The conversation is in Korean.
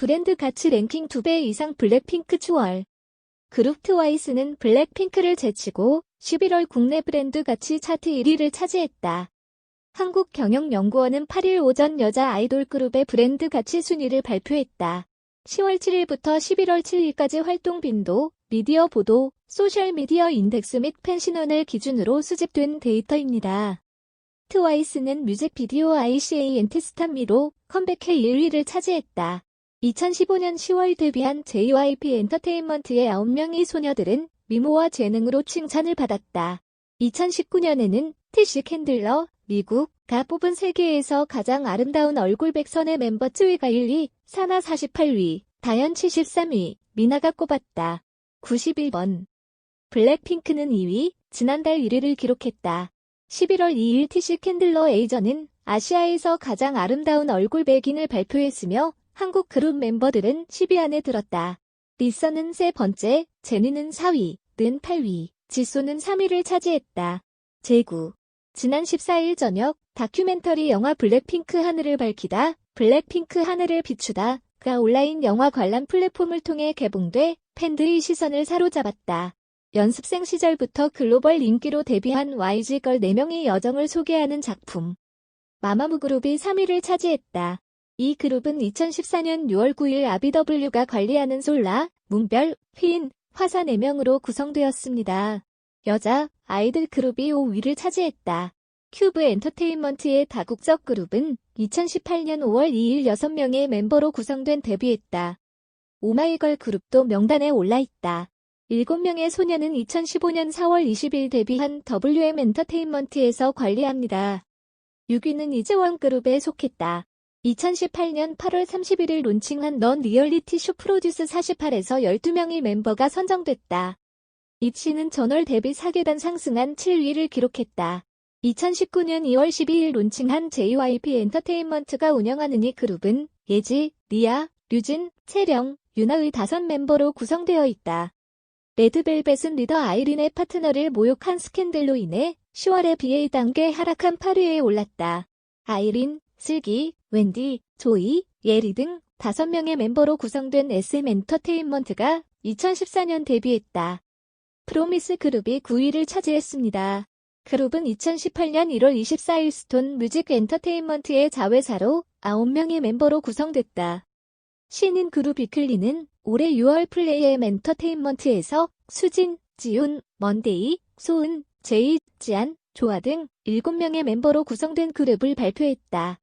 브랜드 가치 랭킹 2배 이상 블랙핑크 추월. 그룹 트와이스는 블랙핑크를 제치고 11월 국내 브랜드 가치 차트 1위를 차지했다. 한국경영연구원은 8일 오전 여자 아이돌 그룹의 브랜드 가치 순위를 발표했다. 10월 7일부터 11월 7일까지 활동 빈도, 미디어 보도, 소셜미디어 인덱스 및 팬신원을 기준으로 수집된 데이터입니다. 트와이스는 뮤직비디오 ICANT 스타미로 컴백해 1위를 차지했다. 2015년 10월 데뷔한 JYP 엔터테인먼트의 9명의 소녀들은 미모와 재능으로 칭찬을 받았다. 2019년에는 티시 캔들러, 미국 가 뽑은 세계에서 가장 아름다운 얼굴 백선의 멤버 쯔위가 1위, 사나 48위, 다현 73위, 미나가 꼽았다. 91번. 블랙핑크는 2위, 지난달 1위를 기록했다. 11월 2일 티시 캔들러 에이전은 아시아에서 가장 아름다운 얼굴 백인을 발표했으며 한국 그룹 멤버들은 10위 안에 들었다. 리서는 세 번째, 제니는 4위, 는 8위, 지소는 3위를 차지했다. 제9. 지난 14일 저녁 다큐멘터리 영화 블랙핑크 하늘을 밝히다, 블랙핑크 하늘을 비추다 가 온라인 영화 관람 플랫폼을 통해 개봉돼 팬들의 시선을 사로잡았다. 연습생 시절부터 글로벌 인기로 데뷔한 YG걸 4명의 여정을 소개하는 작품. 마마무 그룹이 3위를 차지했다. 이 그룹은 2014년 6월 9일 아비더블유가 관리하는 솔라, 문별, 휘인, 화사 4명으로 구성되었습니다. 여자, 아이들 그룹이 5위를 차지했다. 큐브 엔터테인먼트의 다국적 그룹은 2018년 5월 2일 6명의 멤버로 구성된 데뷔했다. 오마이걸 그룹도 명단에 올라있다. 7명의 소녀는 2015년 4월 20일 데뷔한 WM 엔터테인먼트에서 관리합니다. 6위는 이재원 그룹에 속했다. 2018년 8월 31일 론칭한 넌 리얼리티 쇼 프로듀스 48에서 12명의 멤버가 선정됐다. 입시는 전월 데뷔 4계단 상승한 7위를 기록했다. 2019년 2월 12일 론칭한 JYP 엔터테인먼트가 운영하는 이 그룹은 예지, 리아, 류진, 채령, 유나의 다섯 멤버로 구성되어 있다. 레드벨벳은 리더 아이린의 파트너를 모욕한 스캔들로 인해 10월에 BA 단계 하락한 8위에 올랐다. 아이린, 슬기, 웬디, 조이, 예리 등 5명의 멤버로 구성된 SM 엔터테인먼트가 2014년 데뷔했다. 프로미스 그룹이 9위를 차지했습니다. 그룹은 2018년 1월 24일 스톤 뮤직 엔터테인먼트의 자회사로 9명의 mem버로 구성됐다. 신인 그룹 위클리는 올해 6월 플레이엠 엔터테인먼트에서 수진, 지훈, 먼데이, 소은, 제이, 지안, 조아 등 7명의 멤버로 구성된 그룹을 발표했다.